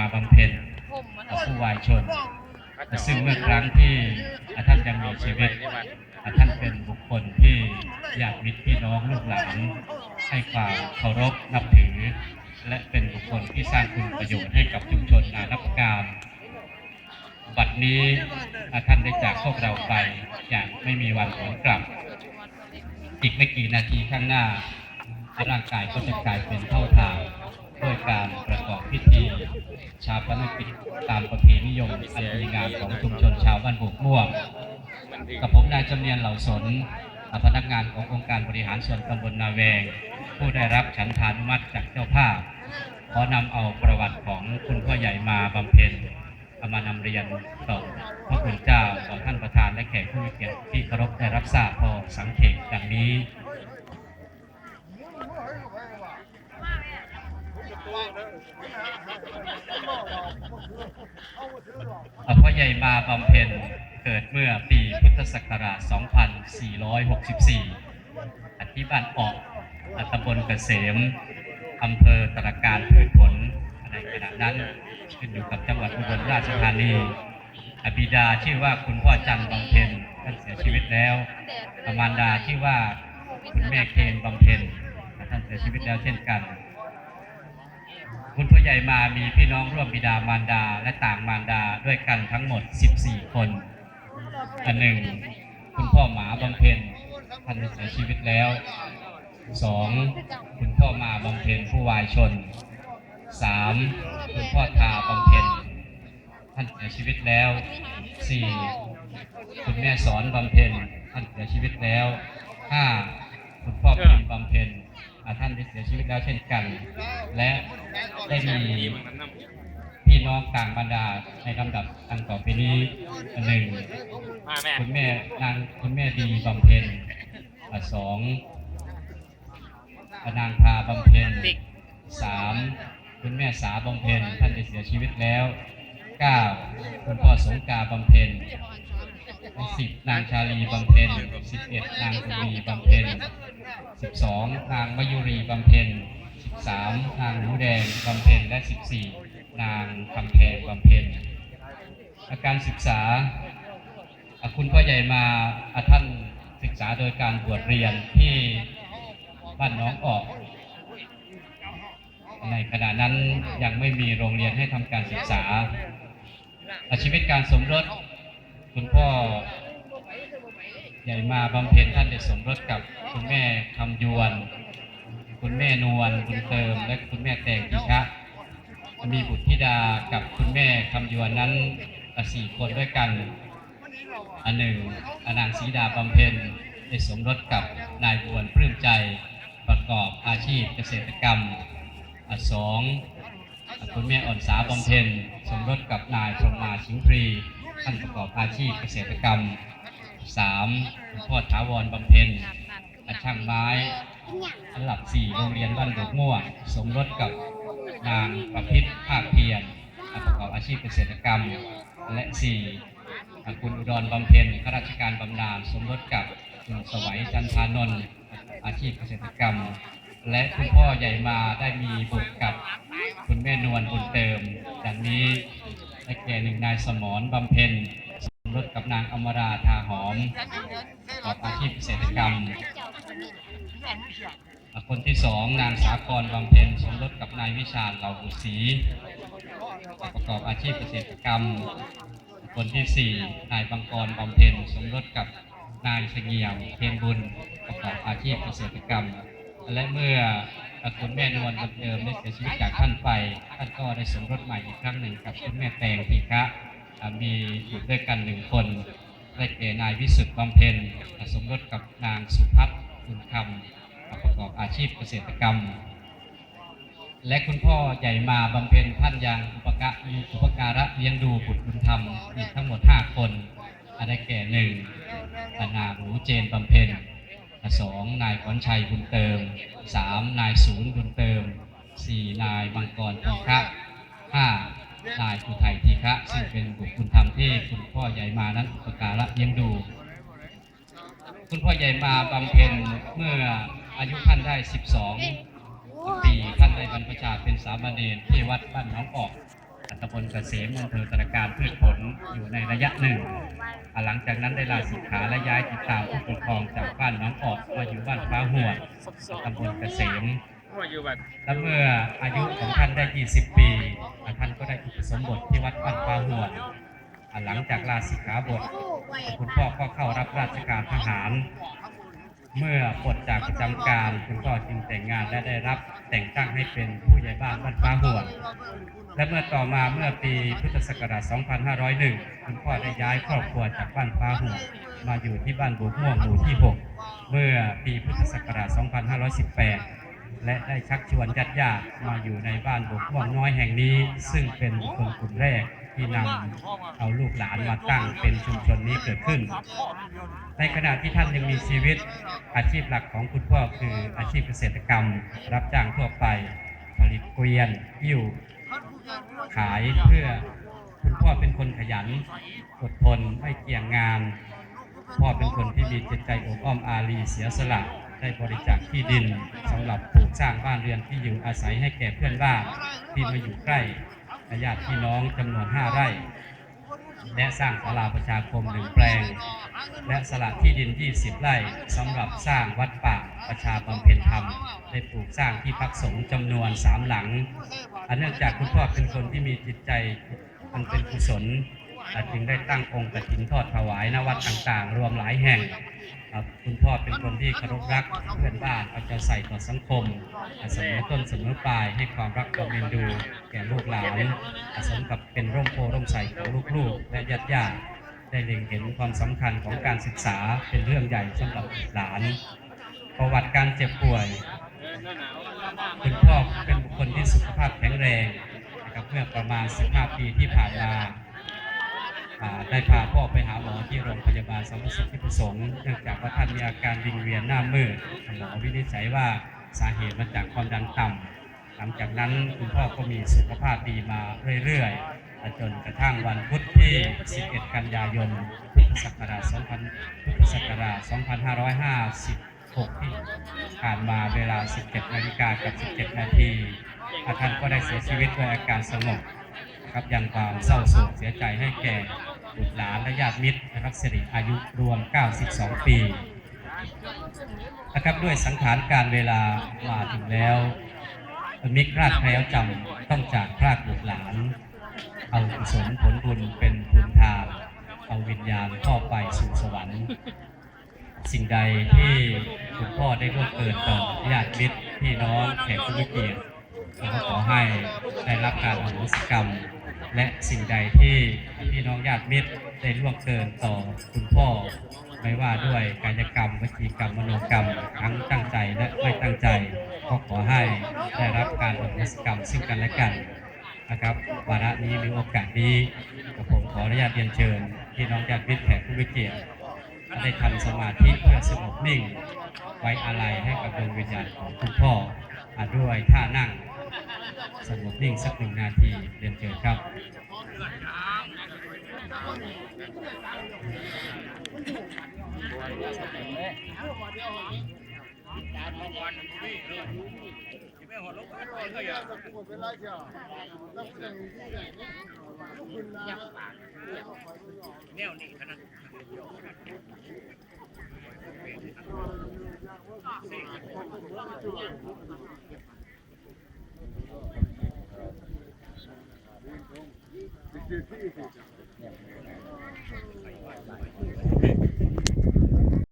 มาบำเพ็ญผู้วายชน ซึ่งเมื่อครั้งที่ท่านยังมีชีวิตท่านเป็นบุคคลที่ญาติมิตรพี่น้องลูกหลานให้ความเคารพนับถือ และเป็นบุคคลที่สร้างคุณประโยชน์ให้กับชุมชนอานับการบัดนี้ท่านได้จากพวกเราไปอย่างไม่มีวันหวนกลับ อีกไม่กี่นาทีข้างหน้าร่างกายก็จะกลายเป็นเท่าทาน ด้วยการประกอบพิธี ชาปนกิจตามประเพณีนิยมอันดีงามของชุมชนชาวบ้านบุกม่วงกับผมนายจำเนียนเหล่าสนพนักงานขององค์การบริหารส่วนตำบลนาแวง ผู้ได้รับฉันทานุมัติจากเจ้าภาพขอนำเอาประวัติของคุณพ่อใหญ่มาบำเพ็ญเอามานำเรียนต่อพระคุณเจ้าต่อท่านประธานและแขกผู้มีเกียรติที่เคารพได้รับทราบพอสังเกตดังนี้ พ่อใหญ่มาบำเพ็ญเกิดเมื่อปีพุทธศักราช 2464 อธิบ้านออกตำบลเกษมอำเภอตระการพืชผลในขณะนั้นขึ้นอยู่กับจังหวัดอุบลราชธานีอบิดาชื่อว่าคุณพ่อจันทร์บำเพ็ญท่านเสียชีวิตแล้วอมารดาชื่อว่าคุณแม่เคนบำเพ็ญท่านเสียชีวิตแล้วเช่นกัน คุณพ่อใหญ่มามีพี่น้องร่วมบิดามารดาและต่างมารดาด้วยกันทั้งหมด 14 คนอันหนึ่ง คุณพ่อหมาบำเพ็ญท่านเสียชีวิตแล้วสองคุณพ่อมาบำเพ็ญผู้วายชนสามคุณพ่อทาบำเพ็ญท่านเสียชีวิตแล้วสี่คุณแม่สอนบำเพ็ญท่านเสียชีวิตแล้วห้าคุณพ่อพิมบำเพ็ญ ท่านได้เสียชีวิตแล้วเช่นกัน และได้มีพี่น้องต่างบรรดาในลำดับดังต่อไปนี้อันหนึ่งมาแม่คุณแม่นางคุณแม่ดีบำเพ็ญอะสองอะนางพาบำเพ็ญสามคุณแม่สาบำเพ็ญท่านได้เสียชีวิตแล้วเก้าคุณพ่อสงกาบำเพ็ญสิบนางชาลีบำเพ็ญสิบเอ็ดนางสุรีบำเพ็ญ สิบสองนางมยุรีบำเพ็ญสิบสามนางหูแดงบำเพ็ญ และสิบสี่นางคำแพงบำเพ็ญ อาการศึกษา คุณพ่อใหญ่มาท่านศึกษาโดยการบวชเรียนที่บ้านน้องออก ในขณะนั้นยังไม่มีโรงเรียนให้ทำการศึกษาอะชีวิตการสมรสคุณพ่อ ใหญ่มาบำเพ็ญท่านได้สมรสกับคุณแม่คำยวน คุณแม่นวลบุญเติม และคุณแม่แตงพิชะมีบุตรธิดากับคุณแม่คำยวนนั้นสี่คนด้วยกัน อันหนึ่งอนางศรีดาบำเพ็ญได้สมรสกับนายบวนปลื้มใจประกอบอาชีพเกษตรกรรมอันสองคุณแม่อ่อนสาบำเพ็ญสมรสกับนายพรหมาชิงพรีท่านประกอบอาชีพเกษตรกรรม สามคุณพ่อถาวรบำเพ็ญอาช่างไม้อันหลับสี่โรงเรียนบ้านดอกม่วงสมรสกับนางประพิษภาคเพียรประกอบอาชีพเกษตรกรรม และสี่คุณอุดรบำเพ็ญข้าราชการบำนาญสมรสกับคุณสวัยจันทานนท์อาชีพเกษตรกรรม และคุณพ่อใหญ่มาได้มีบุตรกับคุณแม่นวลบุญเติม ดังนี้ได้แก่หนึ่งนายสมรบำเพ็ญ รสกับนางอมราทาหอมประกอบอาชีพเกษตรกรรม คนที่สองนางสากรบำเพ็ญสมรสกับนายวิชาญเหล่าบุตรีประกอบอาชีพเกษตรกรรม คนที่สี่นายบังกรบำเพ็ญสมรสกับนายเสงี่ยมเพียรบุญประกอบอาชีพเกษตรกรรม และเมื่อคุณแม่นวลบุญเดิมได้เสียชีวิตจากท่านไปท่านก็ได้สมรสใหม่อีกครั้งหนึ่งกับคุณแม่แตงทีฆะ มีอยู่ด้วยกันหนึ่งคนได้แก่นายวิสุทธิ์บำเพ็ญสมรสกับนางสุพัฒน์บุญคำประกอบอาชีพเกษตรกรรม และคุณพ่อใหญ่มาบำเพ็ญท่านยังอุปกะอุปการะเลี้ยงดูบุตรบุญธรรมอีกทั้งหมด 5 คนอันได้แก่หนึ่งนางหนูเจนบำเพ็ญสองนายขวัญชัยบุญเติมสามนายศูนย์บุญเติมสี่นายมังกรทีฆะห้า นายอุทัยทีฆะซึ่งเป็นบุตรบุญธรรมที่คุณพ่อใหญ่มานั้นอุปการะเลี้ยงดู คุณพ่อใหญ่มาบำเพ็ญเมื่ออายุท่านได้ 12 ปีท่านได้บรรพชาเป็นสามเณรที่วัดบ้านน้องออกตำบลเกษมอำเภอตระการพืชผลอยู่ในระยะหนึ่ง หลังจากนั้นได้ลาสิกขาและย้ายติดตามผู้ปกครองจากบ้านน้องออกมาอยู่บ้านฟ้าหัวตำบลเกษม ว่าอยู่แบบและเมื่ออายุของท่านได้ 20 ปีท่านก็ได้อุปสมบทที่วัดบ้านฟ้าหัวหลังจากลาสิกขาบทคุณพ่อก็เข้ารับราชการทหาร เมื่อปลดจากประจำการคุณพ่อจึงแต่งงานและได้รับแต่งตั้งให้เป็นผู้ใหญ่บ้านบ้านฟ้าหัวและเมื่อต่อมาเมื่อปีพุทธศักราช 2501 คุณพ่อได้ย้ายครอบครัวจากบ้านฟ้าหัวมาอยู่ที่บ้านบุกม่วงหมู่ที่ 6 เมื่อปีพุทธศักราช 2518 และได้ชักชวนญาติญาติมาอยู่ในบ้านบกม่วงน้อยแห่งนี้ ซึ่งเป็นคนกลุ่มแรกที่นำเอาลูกหลานมาตั้งเป็นชุมชนนี้เกิดขึ้น ในขณะที่ท่านยังมีชีวิตอาชีพหลักของคุณพ่อคืออาชีพเกษตรกรรม รับจ้างทั่วไปผลิตเกวียนหิ้วขายเพื่อคุณพ่อเป็นคนขยันอดทนไม่เกี่ยงงาน พ่อเป็นคนที่มีจิตใจอบอ้อมอารีเสียสละ ได้บริจาคที่ดินสำหรับปลูกสร้างบ้านเรือนที่อยู่อาศัยให้แก่เพื่อนบ้านที่มาอยู่ใกล้ญาติพี่น้องจำนวน 5 ไร่ และสร้างศาลาประชาคมหนึ่งแปลง และสละที่ดิน 20 ไร่สำหรับสร้างวัดป่าประชาบำเพ็ญธรรม ได้ปลูกสร้างที่พักสงฆ์จำนวน 3 หลังอันเนื่องจากคุณพ่อเป็นคนที่มีจิตใจอันเป็นกุศล อะจึงได้ตั้งองค์กฐินทอดถวายณวัดต่างๆ รวมหลายแห่งครับคุณพ่อเป็นคนที่เคารพรักเพื่อนบ้านเอาใจใส่ต่อสังคมอะเสมอต้นเสมอปลายให้ความรักความเอ็นดูแก่ลูกหลานอะสมกับเป็นร่มโพร่มใสของลูกๆและญาติญาติๆได้เล็งเห็นความสำคัญของการศึกษาเป็นเรื่องใหญ่สำหรับหลาน ประวัติการเจ็บป่วยคุณพ่อเป็นบุคคลที่สุขภาพแข็งแรงนะครับเมื่อประมาณ 15 ปีที่ผ่านมา ได้พาพ่อไปหาหมอที่โรงพยาบาลสมศักดิ์ที่ประสงค์เนื่องจากว่าท่านมีอาการวิงเวียนหน้ามืดหมอวินิจฉัยว่าสาเหตุมาจากความดันต่ำหลังจากนั้นคุณพ่อก็มีสุขภาพดีมาเรื่อยๆจนกระทั่งวันพุธที่ 11 กันยายนพุทธศักราช2000พุทธศักราช2556 ที่ผ่านมาเวลา 17นาฬิกากับ 17 นาทีท่านก็ได้เสียชีวิตด้วยอาการสงบครับยังความเศร้าโศกเสียใจให้แก่ บุตรหลานและญาติมิตรนะครับสิริอายุรวม 92 ปีนะครับด้วยสังขารการเวลามาถึงแล้ว มิกราดแคล้วจำต้องจากพรากบุตรหลาน เอากุศลผลบุญเป็นบุญทานเอาวิญญาณพ่อไปสู่สวรรค์ สิ่งใดที่คุณพ่อได้ร่วมเกิดต่อญาติมิตรพี่น้องแขกผู้มีเกียรติขอให้ได้รับการอโหสิกรรม และสิ่งใดที่พี่น้องญาติมิตรได้ร่วมเกินต่อคุณพ่อ ไม่ว่าด้วยกายกรรมวจีกรรมมโนกรรมทั้งตั้งใจและไม่ตั้งใจ ก็ขอให้ได้รับการอโหสิกรรมซึ่งกันและกันนะครับวาระนี้หรือโอกาสนี้กับผมขออนุญาตเรียนเชิญพี่น้องญาติมิตรแขกผู้มีเกียรติได้ทำสมาธิเพื่อสงบนิ่ง ไว้อาลัยให้กับดวงวิญญาณของคุณพ่ออะด้วยท่านั่ง สงบนิ่งสักหนึ่งนาทีเรียนเชิญครับแนวนี้ขนาด